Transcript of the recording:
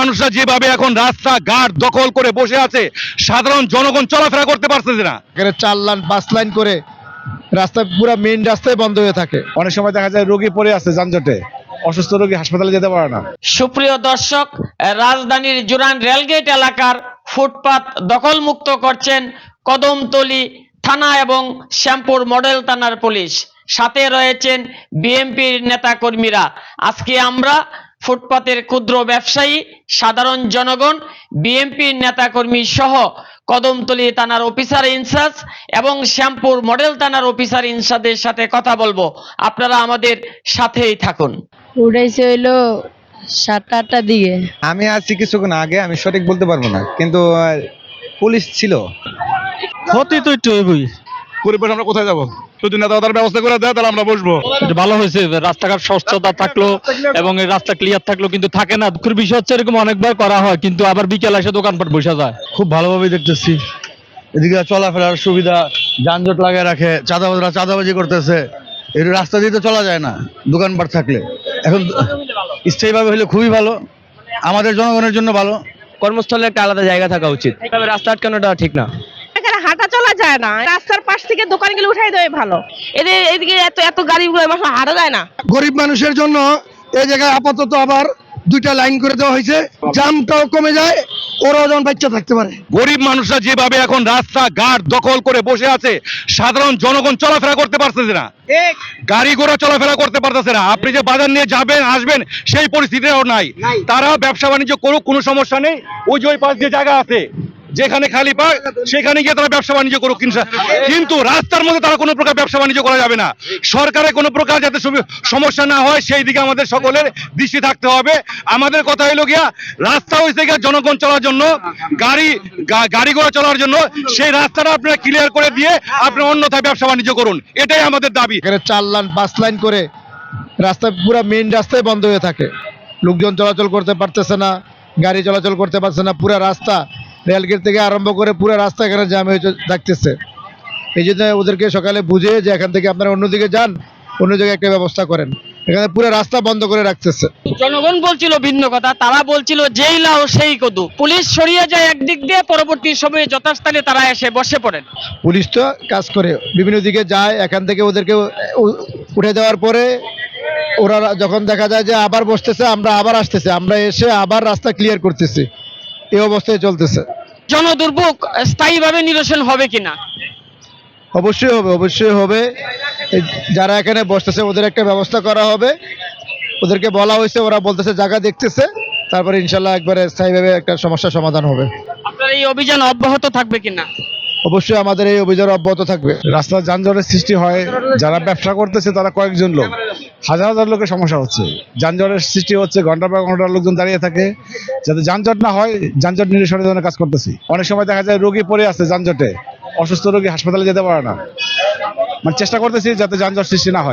মানুষরা যেভাবে এখন রাস্তা ঘাট দখল করে বসে আছে সাধারণ জনগণ চলাফেরা করতে পারতেছে না। এখানে চার লাইন পাঁচ লাইন করে রাস্তা পুরো মেইন রাস্তায় বন্ধ হয়ে থাকে। অনেক সময় দেখা যায় রোগী পড়ে আছে যানজটে। অসুস্থ রোগী হাসপাতালে যেতে পারে না। সুপ্রিয় দর্শক রাজধানীর জুরান রেলগেট এলাকার ফুটপাত দখলমুক্ত করছেন কদমতলি থানা এবং শ্যামপুর মডেল থানার পুলিশ। সাথে রয়েছেন বিএমপির নেতাকর্মীরা। আজকে আমরা ফুটপাতের ক্ষুদ্র ব্যবসায়ী সাধারণ জনগণ বিএমপির নেতাকর্মী সহ কদমতলি থানার অফিসার ইনচার্জ এবং শ্যামপুর মডেল থানার অফিসার ইনচার্জের সাথে কথা বলব। আপনারা আমাদের সাথেই থাকুন। উঠেছে হইল সাতটা আটটার দিকে। আমি আছি কিছুক্ষণ আগে আমি সঠিক বলতে পারব না কিন্তু পুলিশ ছিল। ক্ষতি তো একটু হইবই। পরিবেশ আমরা কোথায় যাব? যদি নেতা তার ব্যবস্থা করে দেয় তাহলে আমরা বসবো। ভালো হয়েছে রাস্তাঘাট স্বচ্ছতা থাকল এবং এই রাস্তা ক্লিয়ার থাকল কিন্তু থাকে না। দুঃখের বিষয় হচ্ছে এরকম অনেকবার করা হয় কিন্তু আবার বিকেল এসে দোকানপাট বসে যায়। খুব ভালোভাবে দেখতেছি। এদিকে চলাফেরার সুবিধা যানজট লাগিয়ে রাখে চাঁদাবাজরা চাঁদাবাজি করতেছে। এই রাস্তা দিয়ে তো চলা যায় না দোকানপাট থাকলে। এখন স্থায়ীভাবে হলে খুবই ভালো আমাদের জনগণের জন্য ভালো। কর্মস্থলে একটা আলাদা জায়গা থাকা উচিত। রাস্তা আটকানোটা ঠিক না? যায় না। রাস্তার পাশ থেকে দোকানগুলো উঠাই ভালো। এদের এদিকে এত এত গাড়িগুলো হাঁটা যায় না। গরিব মানুষের জন্য এই জায়গায় আপাতত আবার দুইটা লাইন করে দেওয়া হয়েছে। জামটাও কমে যায় ওরাও যেমন বাচ্চা থাকতে পারে। গরিব মানুষরা যেভাবে এখন রাস্তা ঘাট দখল করে বসে আছে সাধারণ জনগণ চলাফেরা করতে পারতেছে না। গাড়ি ঘোড়া চলাফেরা করতে পারতেছে না। আপনি যে বাজার নিয়ে যাবেন আসবেন সেই পরিস্থিতিও নাই। তারা ব্যবসা বাণিজ্য করুক কোনো সমস্যা নেই। ওই যে ওই পাশ দিয়ে জায়গা আছে। যেখানে খালি পাক সেখানে গিয়ে তারা ব্যবসা বাণিজ্য করুক কিন্তু- কিন্তু রাস্তার মধ্যে তারা কোনো প্রকার ব্যবসা বাণিজ্য করা যাবে না। সরকারের কোনো প্রকার যাতে সমস্যা না হয়, সেই দিকে আমাদের সকলের দৃষ্টি থাকতে হবে। আমাদের কথা হইল গিয়া, রাস্তা হয়েছে গিয়া জনগণ চলার জন্য, গাড়ি গাড়ি ঘোড়া চলার জন্য, সেই রাস্তাটা আপনারা ক্লিয়ার করে দিয়ে আপনারা অন্যথায় ব্যবসা বাণিজ্য করুন। এটাই আমাদের দাবি। চার লাইন পাঁচ লাইন করে রাস্তা পুরো মেইন রাস্তায় বন্ধ হয়ে থাকে। লোকজন চলাচল করতে পারতেছে না, গাড়ি চলাচল করতে পারছে না, পুরো রাস্তা রেলগেট থেকে আরম্ভ করে পুরো রাস্তা এখানে জ্যাম হয়ে থাকতেছে। এই জন্য ওদেরকে সকালে বুঝিয়ে যে এখান থেকে আপনারা অন্যদিকে যান অন্য জায়গায় একটা ব্যবস্থা করেন। এখানে পুরো রাস্তা বন্ধ করে রাখতেছে। জনগণ বলছিল ভিন্ন কথা তারা বলছিল যেই লাও সেই কদু। পুলিশ সরিয়ে যায় একদিক দিয়ে পরবর্তী সময়ে যথাস্থানে তারা এসে বসে পড়েন। পুলিশ তো কাজ করে বিভিন্ন দিকে যায় এখান থেকে ওদেরকে উঠে দেওয়ার পরে ওরা যখন দেখা যায় যে আবার বসতেছে আমরা আবার আসতেছে আমরা এসে আবার রাস্তা ক্লিয়ার করতেছি। এই অবস্থায় চলতেছে। জনদুর্ভোগ স্থায়ীভাবে নিরসন হবে কিনা? অবশ্যই হবে অবশ্যই হবে। যারা এখানে বসতেছে ওদের একটা ব্যবস্থা করা হবে। ওদেরকে বলা হয়েছে ওরা বলতেছে জায়গা দেখতেছে। তারপরে ইনশাল্লাহ একবারে স্থায়ীভাবে একটা সমস্যার সমাধান হবে। আপনার এই অভিযান অব্যাহত থাকবে কিনা? অবশ্যই আমাদের এই অভিযান অব্যাহত থাকবে। রাস্তার যানজটের সৃষ্টি হয় যারা ব্যবসা করতেছে তারা কয়েকজন লোক। হাজার হাজার লোকের সমস্যা হচ্ছে। যানজটের সৃষ্টি হচ্ছে, ঘণ্টা পর ঘণ্টা লোকজন দাঁড়িয়ে থাকে। যাতে যানজট না হয়, যানজট নিরসনের জন্য কাজ করতেছি। অনেক সময় দেখা যায় রোগী পড়ে আছে যানজটে। অসুস্থ রোগী হাসপাতালে যেতে পারে না। মানে চেষ্টা করতেছি যাতে যানজট সৃষ্টি না হয়।